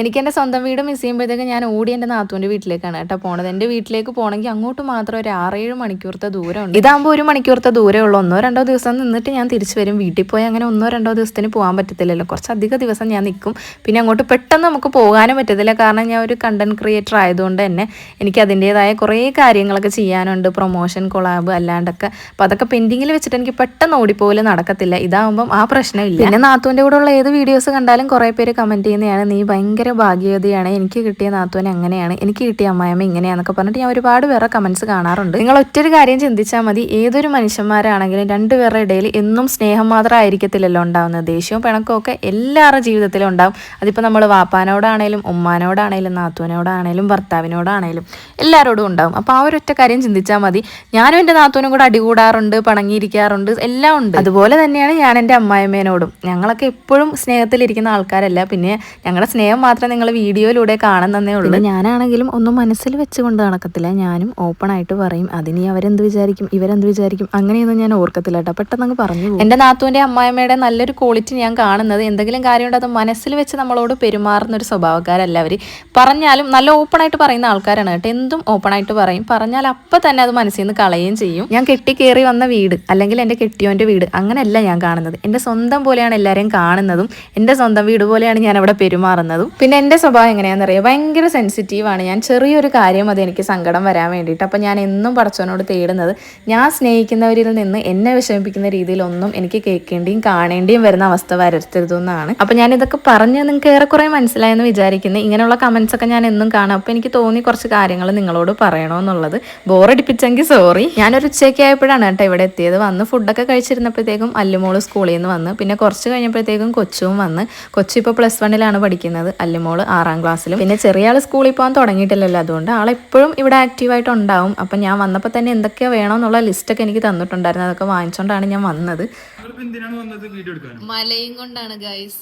എനിക്ക് എന്റെ സ്വന്തം വീട് മിസ് ചെയ്യുമ്പോഴത്തേക്ക് ഞാൻ ഓടി എന്റെ നാത്തൂന്റെ വീട്ടിലേക്കാണ് കേട്ടോ പോണത്. എന്റെ വീട്ടിലേക്ക് പോകണമെങ്കിൽ അങ്ങോട്ട് മാത്രം ഒരു ആറേഴ് മണിക്കൂറത്തെ ദൂരമുണ്ട്. ഇതാകുമ്പോൾ ഒരു മണിക്കൂറത്തെ ദൂരമേ ഉള്ളൂ. ഒന്നോ രണ്ടോ ദിവസം നിന്നിട്ട് ഞാൻ തിരിച്ചു വരും. വീട്ടിൽ പോയി അങ്ങനെ ഒന്നോ രണ്ടോ ദിവസത്തിന് പോകാൻ പറ്റത്തില്ലല്ലോ. കുറച്ചധിക ദിവസം ഞാൻ നിൽക്കും പിന്നെ അങ്ങോട്ട് പെട്ടെന്ന് നമുക്ക് പോകാനും പറ്റത്തില്ല. കാരണം ഞാൻ ഒരു കണ്ടന്റ് ക്രിയേറ്റർ ആയതുകൊണ്ട് തന്നെ എനിക്ക് അതിന്റേതായ കുറേ കാര്യങ്ങളൊക്കെ ചെയ്യാനുണ്ട്. പ്രൊമോഷൻ കൊളാബ് അല്ലാണ്ടൊക്കെ. അപ്പോൾ അതൊക്കെ പെൻഡിങ്ങിൽ വെച്ചിട്ട് എനിക്ക് പെട്ടെന്ന് ഓടിപ്പോലും നടക്കത്തില്ല. ഇതാകുമ്പം ആ പ്രശ്നമില്ല പിന്നെ നാത്തൂന്റെ കൂടെ ഉള്ള ഏത് വീഡിയോസ് കണ്ടാലും കുറേ പേര് കമന്റ് ചെയ്യുന്നതാണ്. നീ ഭയങ്കര ഭാഗ്യവതിയാണ്. എനിക്ക് കിട്ടിയ നാത്തുവൻ അങ്ങനെയാണ്. എനിക്ക് കിട്ടിയ അമ്മായമ്മ ഇങ്ങനെയാന്നൊക്കെ പറഞ്ഞിട്ട് ഞാൻ ഒരുപാട് പേരെ കമൻസ് കാണാറുണ്ട്. നിങ്ങൾ ഒറ്റൊരു കാര്യം ചിന്തിച്ചാൽ മതി. ഏതൊരു മനുഷ്യന്മാരാണെങ്കിലും രണ്ടുപേരുടെ ഇടയിൽ എന്നും സ്നേഹം മാത്രം ആയിരിക്കത്തില്ലല്ലോ ഉണ്ടാവുന്നത്. ദേഷ്യവും പിണക്കവും ഒക്കെ എല്ലാവരുടെ ജീവിതത്തിലും ഉണ്ടാവും. അതിപ്പോൾ നമ്മൾ വാപ്പാനോടാണേലും ഉമ്മാനോടാണേലും നാത്തൂനോടാണേലും ഭർത്താവിനോടാണേലും എല്ലാവരോടും ഉണ്ടാവും. അപ്പോൾ ആ ഒരൊറ്റ കാര്യം ചിന്തിച്ചാൽ മതി. ഞാനും എന്റെ നാത്തൂനും കൂടെ അടികൂടാറുണ്ട് പണങ്ങിയിരിക്കാറുണ്ട് എല്ലാം ഉണ്ട്. അതുപോലെ തന്നെയാണ് ഞാൻ എന്റെ അമ്മായിമ്മേനോടും ഞങ്ങളൊക്കെ എപ്പോഴും സ്നേഹത്തിലിരിക്കുന്ന ആൾക്കാരല്ല. പിന്നെ ഞങ്ങളുടെ സ്നേഹം മാത്രം നിങ്ങൾ വീഡിയോയിലൂടെ കാണുന്നതേ ഉള്ളൂ. ഞാനാണെങ്കിലും ഒന്നും മനസ്സിൽ വെച്ചുകൊണ്ട് നടക്കത്തില്ല. ഞാനും ഓപ്പൺ ആയിട്ട് പറയും അതിനി അവരെന്ത് വിചാരിക്കും? ഇവരെന്ത് വിചാരിക്കും? അങ്ങനെയൊന്നും ഞാൻ ഓർക്കത്തില്ല കേട്ടോ. പെട്ടെന്ന് അങ്ങ് പറഞ്ഞു എന്റെ നാത്തൂന്റെ അമ്മായിമ്മയുടെ നല്ലൊരു ക്വാളിറ്റി ഞാൻ കാണുന്നത് എന്തെങ്കിലും കാര്യമുണ്ട്? അത് മനസ്സിൽ വെച്ച് നമ്മളോട് പെരുമാറുന്ന ഒരു സ്വഭാവക്കാരല്ല അവർ പറഞ്ഞാലും നല്ല ഓപ്പൺ ആയിട്ട് പറയുന്ന ആൾക്കാരാണ് കേട്ടോ. എന്തും ഓപ്പൺ ആയിട്ട് പറയും. പറഞ്ഞാൽ അപ്പം തന്നെ അത് മനസ്സിൽ നിന്ന് കളയുകയും ചെയ്യും. ഞാൻ കെട്ടി കയറി വന്ന വീട് അല്ലെങ്കിൽ എന്റെ കെട്ടിയോന്റെ വീട് അങ്ങനെയല്ല ഞാൻ കാണുന്നത്. എന്റെ സ്വന്തം പോലെയാണ് എല്ലാവരെയും കാണുന്നതും എന്റെ സ്വന്തം വീട് പോലെയാണ് ഞാൻ അവിടെ പെരുമാറുന്നതും. പിന്നെ എന്റെ സ്വഭാവം എങ്ങനെയാണെന്ന് അറിയാം ഭയങ്കര സെൻസിറ്റീവാണ് ഞാൻ ചെറിയൊരു കാര്യം അത് എനിക്ക് സങ്കടം വരാൻ വേണ്ടിയിട്ട്. അപ്പം ഞാൻ എന്നും പടച്ചവനോട് തേടുന്നത് ഞാൻ സ്നേഹിക്കുന്നവരിൽ നിന്ന് എന്നെ വിഷമിപ്പിക്കുന്ന രീതിയിലൊന്നും എനിക്ക് കേൾക്കേണ്ടിയും കാണേണ്ടിയും വരുന്ന അവസ്ഥ വരരുത്തരുതെന്നാണ് അപ്പം ഞാൻ ഇതൊക്കെ പറഞ്ഞ് നിങ്ങൾക്ക് ഏറെക്കുറെ മനസ്സിലായെന്ന് വിചാരിക്കുന്നത് ഇങ്ങനെയുള്ള കമൻസ് ഒക്കെ ഞാൻ എന്നും കാണാം. അപ്പം എനിക്ക് തോന്നി കുറച്ച് കാര്യങ്ങൾ നിങ്ങളോട് പറയണമെന്നുള്ളത് ബോറടിപ്പിച്ചെങ്കിൽ സോറി ഞാനൊരു ഉച്ചയ്ക്ക് ആയപ്പോഴാണ് കേട്ടോ ഇവിടെ എത്തിയത്. വന്ന് ഫുഡൊക്കെ കഴിച്ചിരുന്നപ്പോഴത്തേക്കും അല്ലുമോൾ സ്കൂളിൽ നിന്ന് വന്ന്. പിന്നെ കുറച്ച് കഴിഞ്ഞപ്പോഴത്തേക്കും കൊച്ചും വന്ന്. കൊച്ചു ഇപ്പോൾ പ്ലസ് വണ്ണിലാണ് പഠിക്കുന്നത്. അല്ലുമോൾ ആറാം ക്ലാസ്സിലും. പിന്നെ ചെറിയ ആൾ സ്കൂളിൽ പോകാൻ തുടങ്ങിയിട്ടില്ലല്ലോ. അതുകൊണ്ട് ആളെപ്പോഴും ഇവിടെ ആക്റ്റീവായിട്ട് ഉണ്ടാവും അപ്പം ഞാൻ വന്നപ്പോൾ തന്നെ എന്തൊക്കെയോ വേണമെന്നുള്ള ലിസ്റ്റൊക്കെ എനിക്ക് തന്നിട്ടുണ്ടായിരുന്നു. അതൊക്കെ വാങ്ങിച്ചുകൊണ്ടാണ് ഞാൻ വന്നത്. നിങ്ങളിപ്പോ എന്തിനാണ് വന്നത് വീഡിയോ എടുക്കാനോ? മലയും കൊണ്ടാണ് ഗൈസ്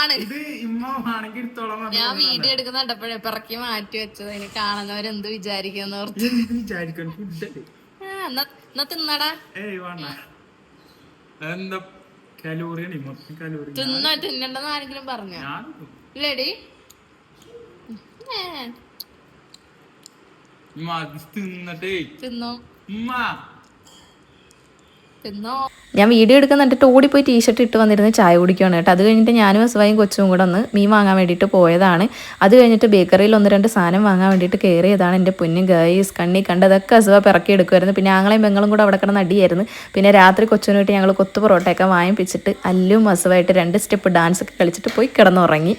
ആണ്. ഞാൻ വീഡിയോ എടുക്കുന്ന കണ്ടപ്പോഴേ പിറക്കി മാറ്റി വെച്ചത്. ഇനി കാണുന്നവരെന്ത് വിചാരിക്കുന്ന ഓർത്ത്. എന്നാ തിന്നടാ. കലോറിയാണ് മൊത്തം കലോറി. തിന്നോ തിന്നണ്ടെന്ന് ആരെങ്കിലും പറഞ്ഞ? ഞാൻ ഇല്ലേടി? തിന്നട്ടേ. തിന്നോ. ഉമ്മ. ഞാൻ വീഡിയോ എടുക്കാൻ എടുക്കുന്നിട്ട് ഓടിപ്പോയി ടീഷർട്ട് ഇട്ട് വന്നിരുന്ന് ചായ കുടിക്കുകയാണ് കേട്ടോ. അത് കഴിഞ്ഞിട്ട് ഞാനും അസുവായും കൊച്ചും കൂടെ ഒന്ന് മീൻ വാങ്ങാൻ വേണ്ടിയിട്ട് പോയതാണ്. അത് കഴിഞ്ഞിട്ട് ബേക്കറിയിൽ ഒന്ന് രണ്ട് സാധനം വാങ്ങാൻ വേണ്ടിയിട്ട് കയറിയതാണ് എന്റെ പൊന്നും ഗൈസ് കണ്ണി കണ്ടതൊക്കെ അസുവ പിറക്കി എടുക്കുമായിരുന്നു പിന്നെ ആങ്ങളെയും പെങ്ങളും കൂടെ അവിടെ കിടന്ന് അടിയായിരുന്നു. പിന്നെ രാത്രി കൊച്ചിന് ഞങ്ങൾ കൊത്തു പൊറോട്ടയൊക്കെ വാങ്ങിപ്പിച്ചിട്ട് അല്ലും അസുവായിട്ട് രണ്ട് സ്റ്റെപ്പ് ഡാൻസ് ഒക്കെ കളിച്ചിട്ട് പോയി കിടന്നുറങ്ങി.